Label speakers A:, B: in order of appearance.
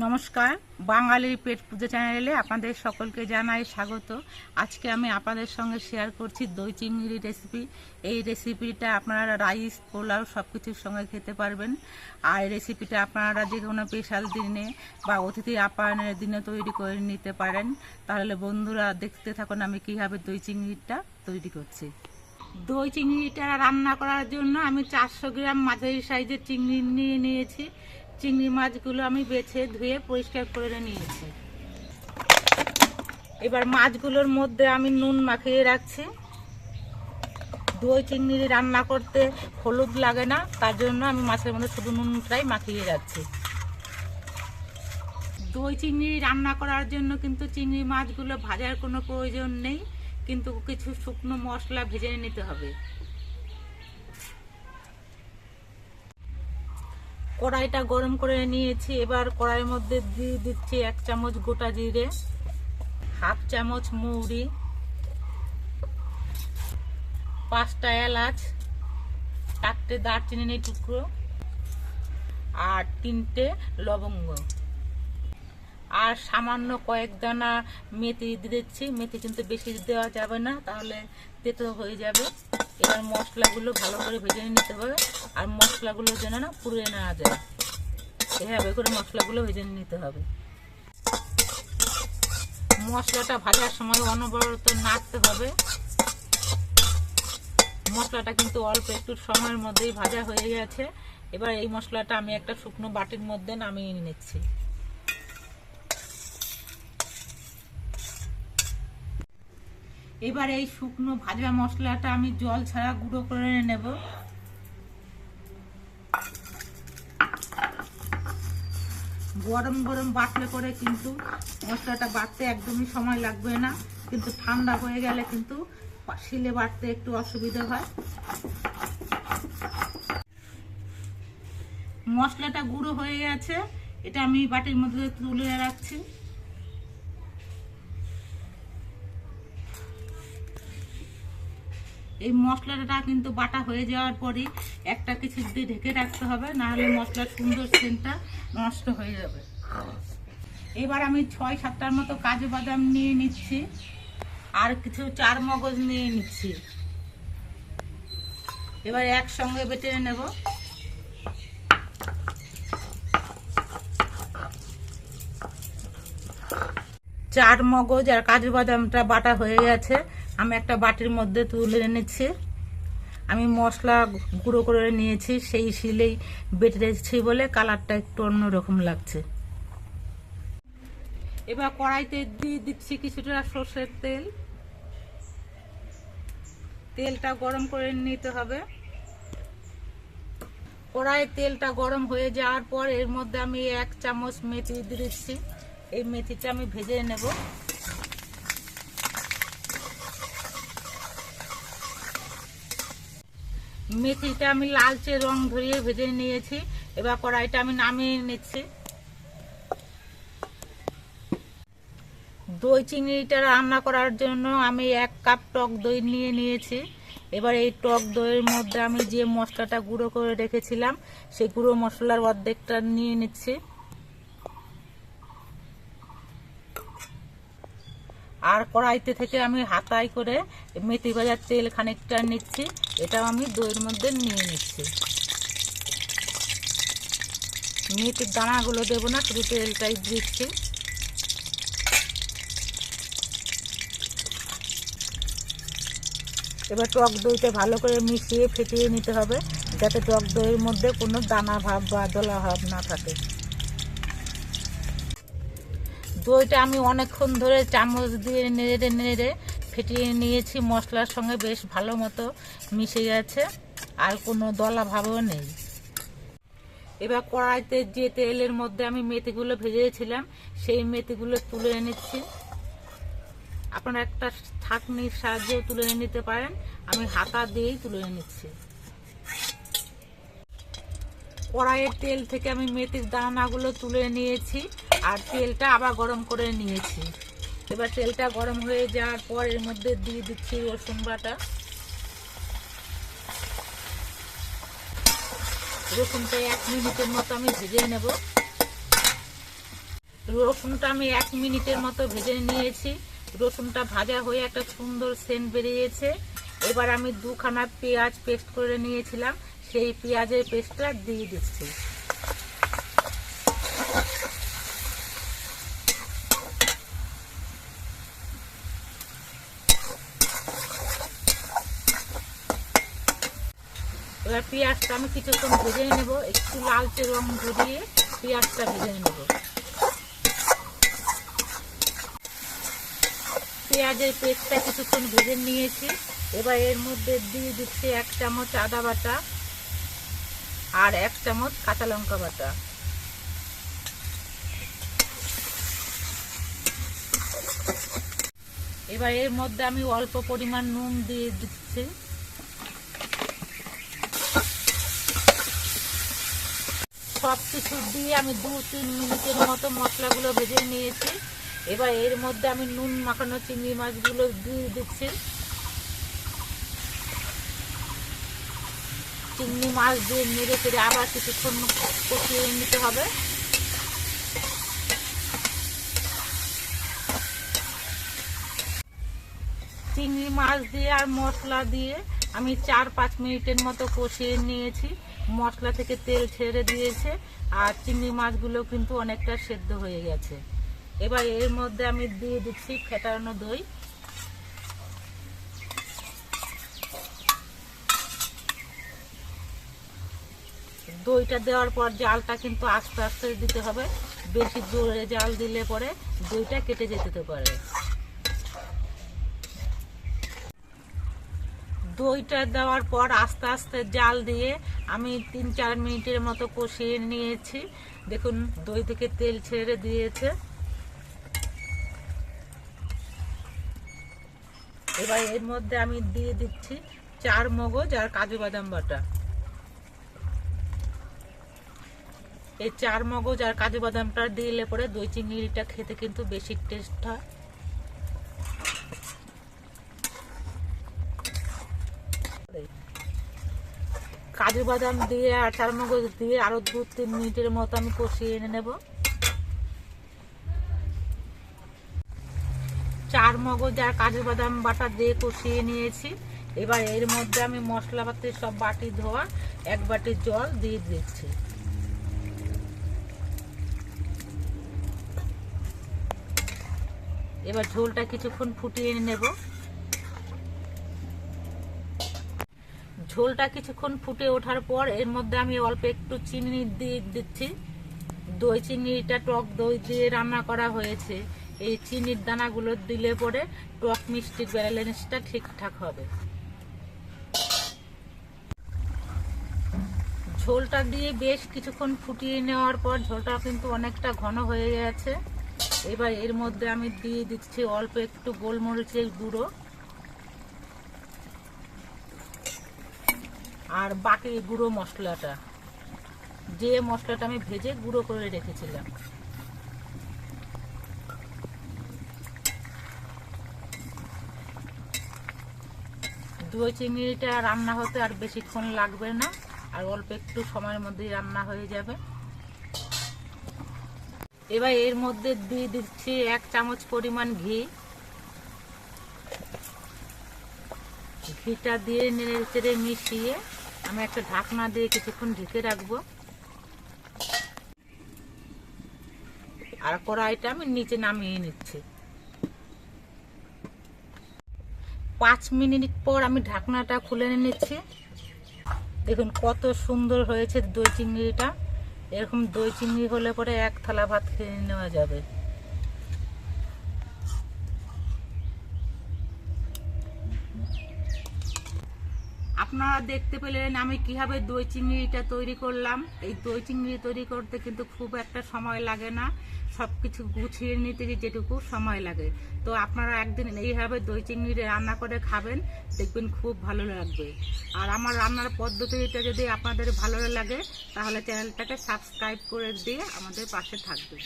A: নমস্কার, বাঙালির পেট পুজো চ্যানেলে আপনাদের সকলকে জানাই স্বাগত। আজকে আমি আপনাদের সঙ্গে শেয়ার করছি দই চিংড়ি রেসিপি এই রেসিপিটা আপনারা রাইস পোলাও সব কিছুর সঙ্গে খেতে পারবেন। আর এই রেসিপিটা আপনারা যে কোনো স্পেশাল দিনে বা অতিথি আপ্যায়নের দিনে তৈরি করে নিতে পারেন। তাহলে বন্ধুরা দেখতে থাকুন আমি কীভাবে দই চিংড়িটা তৈরি করছি। দই চিংড়িটা রান্না করার জন্য আমি চারশো গ্রাম মাঝারি সাইজের চিংড়ি নিয়ে নিয়েছি। চিংড়ি মাছগুলো আমি বেছে ধুয়ে পরিষ্কার করে নিয়েছি। এবার মাছগুলোর মধ্যে আমি নুন মাখিয়ে রাখছি। দই চিংড়ি রান্না করতে হলুদ লাগে না, তার জন্য আমি মাছের মধ্যে শুধু নুনটাই মাখিয়ে রাখছি। দই চিংড়ি রান্না করার জন্য কিন্তু চিংড়ি মাছগুলো ভাজার কোনো প্রয়োজন নেই, কিন্তু কিছু শুকনো মশলা ভেজে নিতে হবে। কড়াইটা গরম করে নিয়েছি। এবার কড়াইয়ের মধ্যে দিয়ে দিচ্ছি এক চামচ গোটা জিরে, হাফ চামচ মৌরি, পাঁচটা এলাচ, চারটে দারচিনি টুকরো আর তিনটে লবঙ্গ। আর সামান্য কয়েক দানা মেথি দিচ্ছি। মেথি কিন্তু বেশি দেওয়া যাবে না, তাহলে তেতো হয়ে যাবে। এবার মশলাগুলো ভালো করে ভেজে নিতে হবে। আর মশলাগুলো যেন না পুড়ে না যায়। এভাবে করে মশলাগুলো ভেজে নিতে হবে। মশলাটা ভাজার সময় অনবরত নাড়তে হবে। মশলাটা কিন্তু অল্প একটু সময়ের মধ্যেই ভাজা হয়ে গেছে। এবার এই মশলাটা আমি একটা শুকনো বাটির মধ্যে নামিয়ে নিচ্ছি। এবার এই শুকনো ভাজা মশলাটা আমি জল ছাড়া গুঁড়ো করে নেব। গরম গরম বাটলে করে কিন্তু মশলাটা বাটতে একদমই সময় লাগবে না, কিন্তু ঠান্ডা হয়ে গেলে কিন্তু শিলে বাটতে একটু অসুবিধা হয়। মশলাটা গুঁড়ো হয়ে গেছে, এটা আমি বাটির মধ্যে তুলে রাখছি। এই মশলাটা কিন্তু বাটা হয়ে যাওয়ার পরে একটা কিছু দিয়ে ঢেকে রাখতে হবে নাহলে মশলার সুন্দর সেন্টটা নষ্ট হয়ে যাবে। এবার আমি ছয় সাতটার মতো কাজু বাদাম নিয়ে নিচ্ছি, আর কিছু চার মগজ নিয়ে নিচ্ছি। এবার একসঙ্গে বেটে নেব। চার মগজ আর কাজু বাদামটা বাটা হয়ে গেছে। আমি একটা বাটির মধ্যে তুলে এনেছি। আমি মশলা গুঁড়ো করে নিয়েছি, সেই শিলেই বেটে রেখেছি বলে কালারটা একটু অন্যরকম লাগছে। এবার কড়াইতে দিয়ে দিচ্ছি কিছুটা সর্ষের তেল। তেলটা গরম করে নিতে হবে। কড়াইয়ের তেলটা গরম হয়ে যাওয়ার পর এর মধ্যে আমি এক চামচ মেথি দিচ্ছি। এই মেথিটা আমি ভেজে নেব। মেথিটা আমি লালচে রং ধরিয়ে ভেজে নিয়েছি। এবার কড়াইটা আমি নামিয়ে নিচ্ছি। দই চিংড়িটা রান্না করার জন্য আমি এক কাপ টক দই নিয়ে নিয়েছি। এবার এই টক দইয়ের মধ্যে আমি যে মশলাটা গুঁড়ো করে রেখেছিলাম, সেই গুঁড়ো মশলার অর্ধেকটা নিয়ে নিচ্ছি। আর কড়াইতে থেকে আমি হাতায় করে মেথি ভাজার তেল খানিকটা নিচ্ছি। এটাও আমি দইয়ের মধ্যে নিয়ে নিচ্ছি। মেথির দানাগুলো দেবো না, শুধু তেলটাই দিচ্ছি। এবার টক দইটা ভালো করে মিশিয়ে ফেটিয়ে নিতে হবে, যাতে টক দইয়ের মধ্যে কোনো দানা ভাব বা দলা ভাব না থাকে। দইটা আমি অনেকক্ষণ ধরে চামচ দিয়ে নেড়ে নেড়ে ফেটিয়ে নিয়েছি। মশলার সঙ্গে বেশ ভালো মতো মিশে গেছে, আর কোনো দলা ভাবও নেই। এবার কড়াইতে যে তেলের মধ্যে আমি মেথিগুলো ভেজেছিলাম, সেই মেথিগুলো তুলে নিচ্ছি আপনারা একটা ছাঁকনির সাহায্যেও তুলে নিতে পারেন। আমি হাতা দিয়েই তুলে নিচ্ছি কড়াইয়ের তেল থেকে আমি মেথির দানাগুলো তুলে নিয়েছি। আর তেলটা আবার গরম করে নিয়েছি। এবার তেলটা গরম হয়ে যাওয়ার পর এর মধ্যে দিয়ে দিচ্ছি রসুন বাটা। রসুনটা এক মিনিটের মতো আমি ভেজে নেব। রসুনটা আমি এক মিনিটের মতো ভেজে নিয়েছি। রসুনটা ভাজা হয়ে একটা সুন্দর সেন্ট বেরিয়েছে। এবার আমি দুখানা পেঁয়াজ পেস্ট করে নিয়েছিলাম। সেই পেঁয়াজের পেস্টটা দিয়ে দিচ্ছি। এবার পেঁয়াজটা আমি কিছুক্ষণ ভেজে নেব, একটু লালচে রং ধরিয়ে পেঁয়াজটা ভেজে নেব। পেঁয়াজের পেস্টটা কিছুক্ষণ ভেজে নিয়েছি। এবার এর মধ্যে দিয়ে দিচ্ছি এক চামচ আদা বাটা আর এক চামচ কাঁচা লঙ্কা বাটা। এবার এর মধ্যে আমি অল্প পরিমাণ নুন দিয়ে দিচ্ছি। সব কিছু দিয়ে আমি দু তিন মিনিটের মতো মশলাগুলো ভেজে নিয়েছি। এবার এর মধ্যে আমি নুন, মাখানো চিংড়ি মাছগুলো দিয়ে দিচ্ছি। চিংড়ি মাছ দিয়ে নেড়ে চেড়ে আবার কিছুক্ষণ কষিয়ে নিতে হবে। চিংড়ি মাছ দিয়ে আর মশলা দিয়ে আমি চার পাঁচ মিনিটের মতো কষিয়ে নিয়েছি। মশলা থেকে তেল ছেড়ে দিয়েছে আর চিংড়ি মাছগুলো কিন্তু অনেকটা সেদ্ধ হয়ে গেছে। এবার এর মধ্যে আমি দিয়ে দিচ্ছি ফেটানো দই। দইটা দেওয়ার পর জালটা কিন্তু আস্তে আস্তে দিতে হবে। বেশি জোরে জাল দিলে পরে দইটা কেটে যেতে পারে। দইটা দেওয়ার পর আস্তে আস্তে জাল দিয়ে আমি তিন চার মিনিটের মতো কষিয়ে নিয়েছি। দেখুন, দই থেকে তেল ছেড়ে দিয়েছে। এবার এর মধ্যে আমি দিয়ে দিচ্ছি চার মগজ আর কাজু বাদাম বাটা। এই চার মগজ আর কাজু বাদামটা দিলে পরে দই চিংড়িটা খেতে কিন্তু বেশি টেস্ট হয়। কাজু বাদাম দিয়ে আর চারমগজ দিয়ে আরও দু তিন মিনিটের মতো আমি কষিয়ে এনে নেব। চার মগজ আর কাজু বাদাম বাটা দিয়ে কষিয়ে নিয়েছি। এবার এর মধ্যে আমি মশলা পাতি সব বাটি ধোয়া, এক বাটি জল দিয়ে দিচ্ছি। এবার ঝোলটা কিছুক্ষণ ফুটিয়ে নেব। ঝোলটা কিছুক্ষণ ফুটে ওঠার পর এর মধ্যে আমি অল্প একটু চিনি দিয়ে দিচ্ছি। দই চিনিটা, টক দই দিয়ে রান্না করা হয়েছে। এই চিনির দানাগুলো দিলে পরে টক মিষ্টির ব্যালেন্সটা ঠিকঠাক হবে। ঝোলটা দিয়ে বেশ কিছুক্ষণ ফুটিয়ে নেওয়ার পর ঝোলটা কিন্তু অনেকটা ঘন হয়ে গেছে। এবার এর মধ্যে আমি দিয়ে দিচ্ছি অল্প একটু গোলমরিচের গুঁড়ো। আর বাকি গুঁড়ো মশলাটা। যে মশলাটা আমি ভেজে গুঁড়ো করে রেখেছিলাম। দই চিংড়িটা রান্না হতে আর বেশিক্ষণ লাগবে না, আর অল্প একটু সময়ের মধ্যেই রান্না হয়ে যাবে। এবার এর মধ্যে দিয়ে দিচ্ছি এক চামচ পরিমাণ ঘি। ঘিটা দিয়ে নেড়ে চেড়ে মিশিয়ে আমি একটা ঢাকনা দিয়ে কিছুক্ষণ ঢেকে রাখব। আর কড়াইটা আমি নিচে নামিয়ে নিচ্ছি। পাঁচ মিনিট পর আমি ঢাকনাটা খুলে নিচ্ছি। দেখুন কত সুন্দর হয়েছে দই চিংড়িটা। এরকম দই চিংড়ি হলে পরে এক থালা ভাত খেয়ে নেওয়া যাবে। আপনারা দেখতে পেলেন আমি কীভাবে দই চিংড়িটা তৈরি করলাম। এই দই চিংড়ি তৈরি করতে কিন্তু খুব একটা সময় লাগে না। সব কিছু গুছিয়ে নিতে যেটুকু সময় লাগে। তো আপনারা একদিন এইভাবে দই চিংড়ি রান্না করে খাবেন, দেখবেন খুব ভালো লাগবে। আর আমার রান্নার পদ্ধতিটা যদি আপনাদের ভালো লাগে, তাহলে চ্যানেলটাকে সাবস্ক্রাইব করে দিয়ে আমাদের পাশে থাকবে